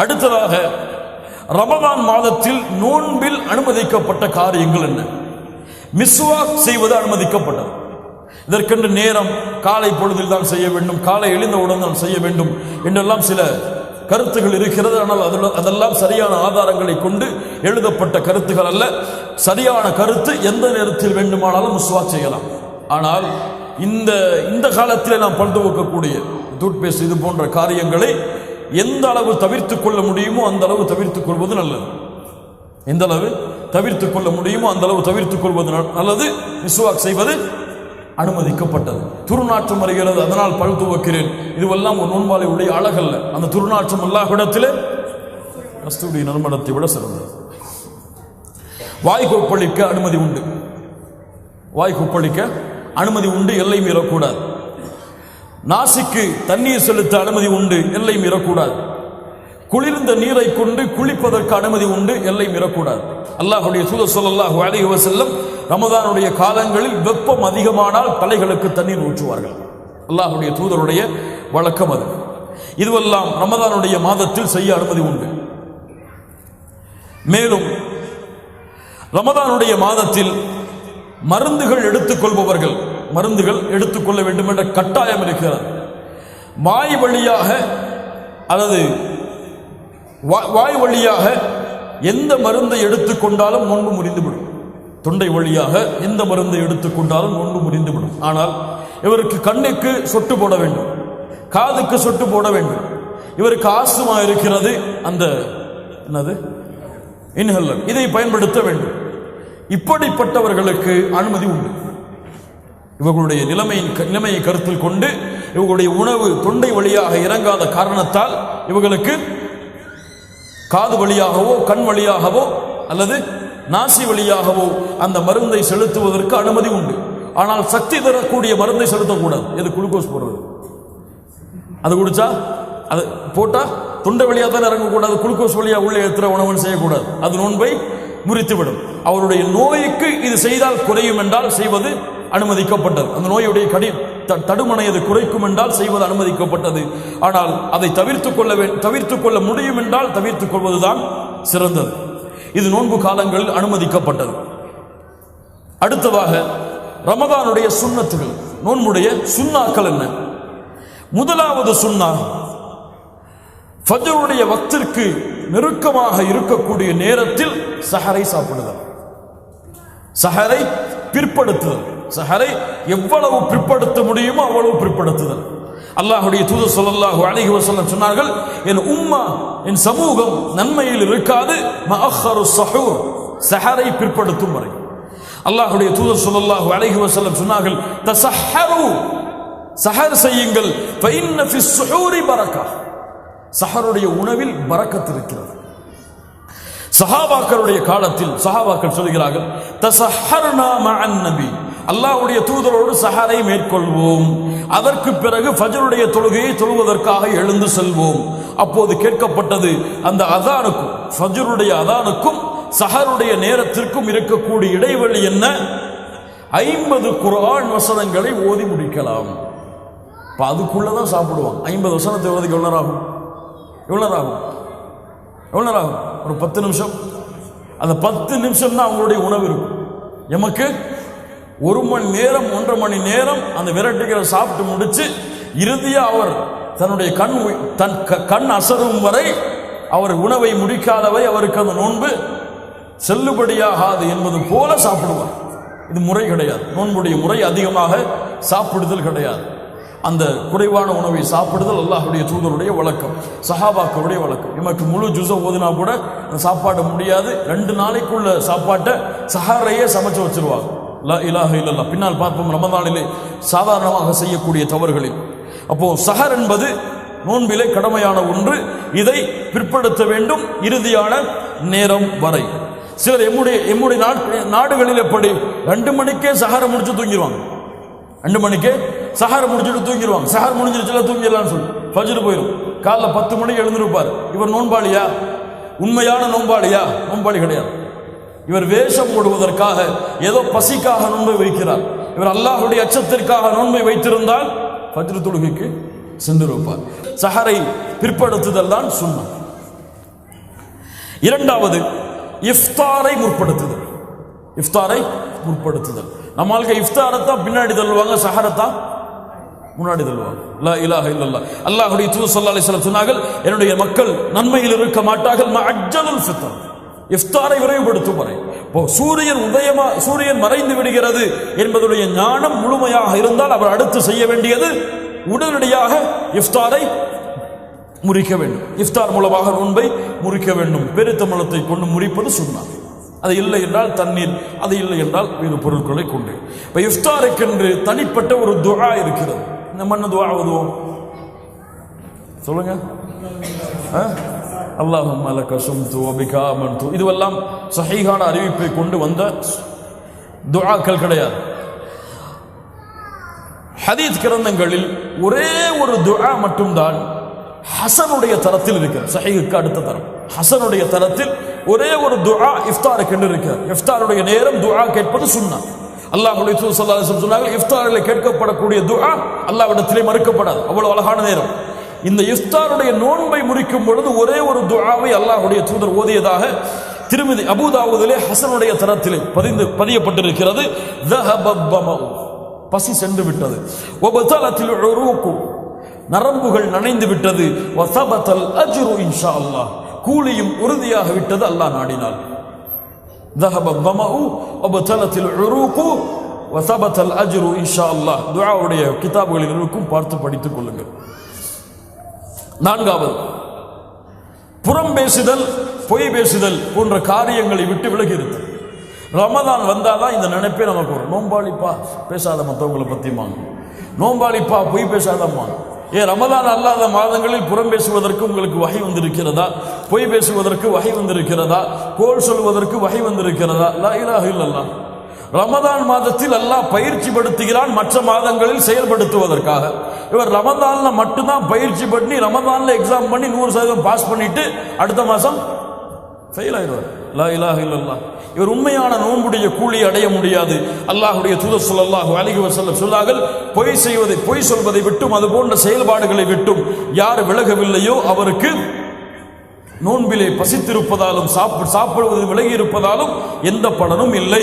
அடுத்ததாக ரமதான் மாதத்தில் நோன்பில் அனுமதிக்கப்பட்ட காரியங்கள் என்ன? மிஸ்வாக் செய்வது அனுமதிக்கப்பட்டது. இதற்கென்று நேரம் காலை பொழுதில் தான் செய்ய வேண்டும் காலை எழுந்தவுடன் தான் செய்ய வேண்டும் என்றெல்லாம் சில கருத்துகள் இருக்கிறது. ஆனால் அதில் அதெல்லாம் சரியான ஆதாரங்களை கொண்டு எழுதப்பட்ட கருத்துகள் அல்ல. சரியான கருத்து எந்த நேரத்தில் வேண்டுமானாலும் மிஸ்வா செய்யலாம். ஆனால் இந்த இந்த காலத்தில் நாம் பல் துவக்கக்கூடிய டூத்பேஸ்ட் இது போன்ற காரியங்களை எந்த அளவு தவிர்த்து கொள்ள முடியுமோ அந்த அளவு தவிர்த்துக் கொள்வது நல்லது. எந்த அளவு தவிர்த்துக் கொள்ள முடியுமோ அந்த அளவு தவிர்த்துக் கொள்வது நல்லது. மிஸ்வாக் செய்வது அனுமதிக்கப்பட்டது. துருநாற்றம் வருகிறது அதனால் பல் துவக்கிறேன் இதுவெல்லாம் ஒரு நோன்பாளையுடைய அழகல்ல. அந்த துர்நாற்றம் அல்லாஹ்விடத்திலே கஸ்தூரி நறுமணத்தை விட சிறந்தது. வாய் கொப்பளிக்க அனுமதி உண்டு. வாய் கொப்பளிக்க அனுமதி உண்டு எல்லை மீறக்கூடாது. நாசிக்கு தண்ணீர் செலுத்த அனுமதி உண்டு எல்லை மீறக்கூடாது. குளிர்ந்த நீரை கொண்டு குளிப்பதற்கு அனுமதி உண்டு எல்லை மீறக்கூடாது. அல்லாஹுடைய சூத சொல்லாஹு அலைஹி வசல்லம் ரமதானுடைய காலங்களில் வெப்பம் அதிகமானால் தலைகளுக்கு தண்ணீர் ஊற்றுவார்கள். அல்லாஹுடைய தூதருடைய வழக்கம் அது. இதுவெல்லாம் ரமதானுடைய மாதத்தில் செய்ய அனுமதி உண்டு. மேலும் ரமதானுடைய மாதத்தில் மருந்துகள் எடுத்துக்கொள்பவர்கள் மருந்துகள் எடுத்துக்கொள்ள வேண்டும் என்ற கட்டாயம் இருக்கிறது. வாய் வழியாக அல்லது வா- வாய் வழியாக எந்த மருந்தை எடுத்துக்கொண்டாலும் நோன்பு முறிந்துவிடும். தொண்டை வழியாக எந்த மருந்தை எடுத்துக்கொண்டாலும் நோன்பு முறிந்துவிடும். ஆனால் இவருக்கு கண்ணுக்கு சொட்டு போட வேண்டும் காதுக்கு சொட்டு போட வேண்டும். இவருக்கு ஆசுமா இருக்கிறது அந்த என்னது? இன்ஹெல்லர் இதை பயன்படுத்த வேண்டும். இப்படிப்பட்டவர்களுக்கு அனுமதி உண்டு. இவர்களுடைய நிலைமையின் நிலைமையை கருத்தில் கொண்டு இவர்களுடைய உணவு தொண்டை வழியாக இறங்காத காரணத்தால் இவர்களுக்கு காது வழியாகவோ கண் வழியாகவோ அல்லது நாசி வழியாகவோ அந்த மருந்தை செலுத்துவதற்கு அனுமதி உண்டு. ஆனால் சக்தி தரக்கூடிய மருந்தை செலுத்தக்கூடாது. எது குளுக்கோஸ் போடுறது? அது குடிச்சா? அது போட்டா தொண்டை வழியாக தான் இறங்கக்கூடாது குளுக்கோஸ் வழியாக உள்ளே ஏற்றுற உணவன் செய்யக்கூடாது. அது நோன்பை முறித்துவிடும். அவருடைய நோய்க்கு இது செய்தால் குறையும் என்றால் செய்வது அனுமதிக்கப்பட்டது. அந்த நோயுடைய கடி த- தடுமனை அது குறைக்கும் என்றால் செய்வது அனுமதிக்கப்பட்டது. ஆனால் அதை தவிர்த்துக் கொள்ள வே தவிர்த்துக் கொள்ள முடியும் என்றால் தவிர்த்துக் கொள்வதுதான் சிறந்தது. இது நோன்பு காலங்களில் அனுமதிக்கப்பட்டது. அடுத்ததாக ரமதானுடைய சுண்ணத்துகள். நோன்புடைய சுண்ணாக்கள் என்ன? முதலாவது சுண்ணா ஃபஜ்ருடைய வக்திற்கு நெருக்கமாக இருக்கக்கூடிய நேரத்தில் சஹரை சாப்பிடுதல். சஹரை பிற்படுத்துதல். சஹரை எவ்வளவு பிற்படுத்த முடியுமோ அவ்வளவு பிற்படுத்துதல். அல்லாஹுடைய தூதர் சொல்லல்லாஹு அழகி வசல்லம் சொன்னார்கள் என் உம்மா என் சமூகம் நன்மையில் இருக்காது. சஹூர் சஹரை பிற்படுத்தும் வரை. அல்லாஹுடைய தூதர் சொல்லல்லாஹு அழகி வசல்லம் சொன்னார்கள் சஹரு சஹர் செய்யுங்கள். ஃபஇன்ன பரக்கா. சஹருடைய உணவில் பரக்கத் இருக்கிறது. சஹாபாக்களுடைய காலத்தில் சஹாபாக்கள் சொல்கிறார்கள் தசஹர்னா மஅன் நபி. அல்லாவுடைய தூதரோடு சஹாரை மேற்கொள்வோம். அதற்கு பிறகு ஃபஜருடைய தொழுகையை தொழுவதற்காக எழுந்து செல்வோம். அப்போது கேட்கப்பட்டது அந்த அதானுக்கும் ஃபஜருடைய அதானுக்கும் சஹருடைய நேரத்திற்கும் இருக்கக்கூடிய இடைவெளி என்ன? ஐம்பது குரான் வசனங்களை ஓதி முடிக்கலாம். இப்போ அதுக்குள்ளதான் சாப்பிடுவான் ஐம்பது வசனத்தை ஓதுக்கு எவ்வளோ ஆகும்? எவ்வளோ ஆகும்? எவ்வளோ ஆகும்? ஒரு பத்து நிமிஷம். அந்த பத்து நிமிஷம் தான் அவங்களுடைய உணவு இருக்கும். எமக்கு ஒரு மணி நேரம் ஒன்றரை மணி நேரம் அந்த விரட்டுகளை சாப்பிட்டு முடிச்சு இறுதியாக அவர் தன்னுடைய கண் தன் க- கண் அசரும் வரை அவர் உணவை முடிக்காதவை அவருக்கு அந்த நோன்பு செல்லுபடியாகாது என்பது போல சாப்பிடுவார். இது முறை கிடையாது. நோன்புடைய முறை அதிகமாக சாப்பிடுதல் கிடையாது. அந்த குறைவான உணவை சாப்பிடுதல் அல்லாஹுடைய தூதருடைய வழக்கம் சஹாபாக்களுடைய வழக்கம். எமக்கு முழு ஜுஸை ஓதினா கூட அந்த சாப்பாடு முடியாது. ரெண்டு நாளைக்குள்ள சாப்பாட்டை சஹாரையே சமைச்சு வச்சிருவாங்க. லா இலாஹ இல்லல்லா பின்னால் பார்ப்போம் ரமதானிலே சாதாரணமாக செய்யக்கூடிய தவறுகளில். அப்போ சஹர் என்பது நோன்பிலே கடமையான ஒன்று. இதை பிற்படுத்த வேண்டும் இறுதியான நேரம் வரை. சிலர் எம்முடைய எம்முடைய நாடுகளில் எப்படி? ரெண்டு மணிக்கே சஹரை முடிச்சு தூங்கிடுவாங்க ரெண்டு மணிக்கே சஹர் முடிச்சுட்டு தூங்கிடுவாங்க சஹார் முடிஞ்சிருச்சுல தூங்கிடலாம்னு சொல்லி. ஃபஜ்ர் போயிடும் காலைல பத்து மணிக்கு எழுந்திருப்பார். இவர் நோன்பாளியா? உண்மையான நோன்பாளியா? நோன்பாளி கிடையாது. இவர் வேஷம் போடுவதற்காக ஏதோ பசிக்காக நோன்பை வைக்கிறார். இவர் அல்லாஹுடைய அச்சத்திற்காக நோன்பை வைத்திருந்தால் பஜ்ரு தொழுகைக்கு சென்றிருப்பார். சஹரை பிற்படுத்துதல் தான் சுண்ணம். இரண்டாவது இஃப்தாரை முற்படுத்துதல். இஃப்தாரை முற்படுத்துதல். நம்மளுக்கு இஃப்தாரத்தான் பின்னாடி தள்ளுவாங்க சஹரத்தான் முன்னாடி தள்ளுவாங்க. லா இலாஹ இல்லல்லாஹ் அல்லாஹ்வுடைய தூதர் ஸல்லல்லாஹு அலைஹி சொன்னார்கள் என்னுடைய மக்கள் நன்மையில் இருக்க மாட்டார்கள் அஜ்ஜலுல் ஃபித்தர் இஃப்தாரை விரைவுபடுத்தும் வரை. இப்போ சூரியன் உதயமா சூரியன் மறைந்து விடுகிறது என்பதுடைய ஞானம் முழுமையாக இருந்தால் அவர் அடுத்து செய்ய வேண்டியது உடனடியாக இஃப்தாரை முறிக்க வேண்டும். இஃப்தார் மூலமாக நோன்பை முறிக்க வேண்டும். பெருத்தமலத்தை கொண்டு முறிப்பது சுண்ணா. அது இல்லை என்றால் தண்ணீர் அது இல்லை என்றால் வேறு பொருட்களை கொண்டு. இப்போ இஃப்தாருக்கென்று தனிப்பட்ட ஒரு துகா இருக்கிறது. நம்ம என்ன துவா ஓதுவோம்? சொல்லுங்க. அல்லாஹும் அலக சும்து வபிகா அமன்து இதுவெல்லாம் சஹீகான அறிவிப்பை கொண்டு வந்த துஆக்கள் கிடையாது. ஹதீஸ் கிரந்தங்களில் ஒரே ஒரு துஆ மட்டும்தான் ஹசனுடைய தரத்தில் இருக்கிறது. சஹீகுக்கு அடுத்த தரம். ஹசனுடைய தரத்தில் ஒரே ஒரு துஆ இஃப்தாருக்கு என்று இருக்கிறது. இஃப்தாருடைய நேரம் துஆ கேட்பது சுண்ணா. அல்லாஹ் தூதர் ஸல்லல்லாஹு இஃப்தாரில் கேட்கப்படக்கூடிய துஆ அல்லாவிடத்திலே மறுக்கப்படாது. அவ்வளவு அழகான நேரம். இந்த இஃப்தாருடைய நோன்பை முறிக்கும் பொழுது ஒரே ஒரு துஆவை அல்லாஹ்வுடைய தூதர் ஓதியதாக திருமதி அபூதாவுதிலே ஹசனுடைய தரத்திலே பதிந்து பதியப்பட்டிருக்கிறது ذهب الظمأ பசி சென்று விட்டது وبطلت العروق நரம்புகள் நனைந்து விட்டது وثبت الاجر ان شاء الله கூலியும் உறுதியாக விட்டது அல்லாஹ் நாடினார் ذهب الظمأ وبطلت العروق وثبت الاجر ان شاء الله துஆவுடைய கிதாபுகளில் இருக்கும் பார்த்து படித்துக் கொள்ளுங்கள் நான்காவது. புறம் பேசுதல் பொய் பேசுதல் போன்ற காரியங்களை விட்டு விலகி இருத்தல் ரமதான் வந்தால்தான் இந்த நினைப்பே நமக்கு வரும். நோம்பாளிப்பா பேசாத மற்றவங்களை பற்றிமா நோம்பாளிப்பா பொய் பேசாதம்மா ஏன் ரமதான் அல்லாத மாதங்களில் புறம் பேசுவதற்கு உங்களுக்கு வகை வந்திருக்கிறதா? பொய் பேசுவதற்கு வகை வந்திருக்கிறதா? கோல் சொல்வதற்கு வகை வந்திருக்கிறதா? லா இலாஹ ரமதான் மாதத்தில் அல்லாஹ் பயிற்சி படுத்துகிறான் மற்ற மாதங்களில் செயல்படுத்துவதற்காக. இவர் ரமதான்ல மட்டும்தான் பயிற்சி பண்ணி ரமதான்ல எக்ஸாம் பண்ணி நூறு சதவீதம் பாஸ் பண்ணிட்டு அடுத்த மாசம் ஃபெயில் ஆயிடுவார். லா இலாஹ இல்லல்லா இவர் உண்மையான நோன்புடைய கூலி அடைய முடியாது. அல்லாஹுடைய தூதர் சொல்லல்லாஹு அலைஹி வஸல்லம் சொன்னார்கள் பொய் செய்வதை பொய் சொல்வதை விட்டும் அது போன்ற செயல்பாடுகளை விட்டும் யார் விலகவில்லையோ அவருக்கு நோன்பிலே பசித்திருப்பதாலும் சாப்பிடுவது விலகி இருப்பதாலும் எந்த பலனும் இல்லை.